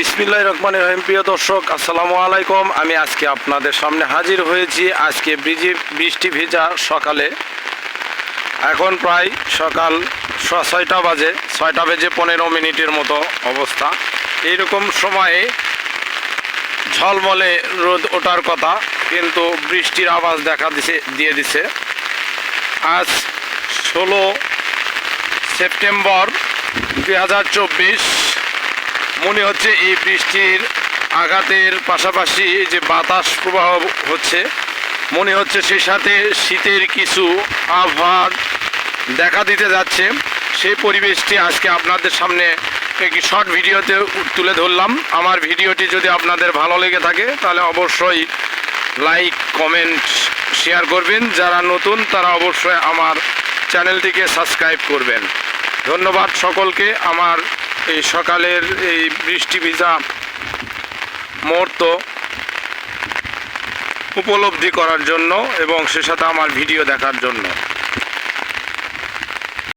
বিসমিল্লাহ রহমান রহিম। প্রিয় দর্শক, আসসালামু আলাইকুম। আমি আজকে আপনাদের সামনে হাজির হয়েছি। আজকে বৃষ্টি বৃষ্টি ভেজা সকালে। এখন প্রায় সকাল ছয়টা বাজে। ছয়টা বেজে পনেরো মিনিটের মতো অবস্থা। এইরকম সময়ে ঝলমলে রোদ ওঠার কথা, কিন্তু বৃষ্টির আওয়াজ দেখা দিছে দিয়ে দিছে। আজ ষোলো সেপ্টেম্বর দুই হাজার চব্বিশ মনে হচ্ছে এই বৃষ্টির আঘাতের পাশাপাশি যে বাতাস প্রবাহ হচ্ছে, মনে হচ্ছে সেই সাথে শীতের কিছু আবহাওয়া দেখা দিতে যাচ্ছে। সেই পরিবেশটি আজকে আপনাদের সামনে একটি শর্ট ভিডিওতে তুলে ধরলাম। আমার ভিডিওটি যদি আপনাদের ভালো লেগে থাকে, তাহলে অবশ্যই লাইক কমেন্ট শেয়ার করবেন। যারা নতুন, তারা অবশ্যই আমার চ্যানেলটিকে সাবস্ক্রাইব করবেন। ধন্যবাদ সকলকে। আমার এই সকালের এই বৃষ্টি ভিজা মুহূর্ত উপলব্ধি করার জন্য এবং সে সাথে আমার ভিডিও দেখার জন্য।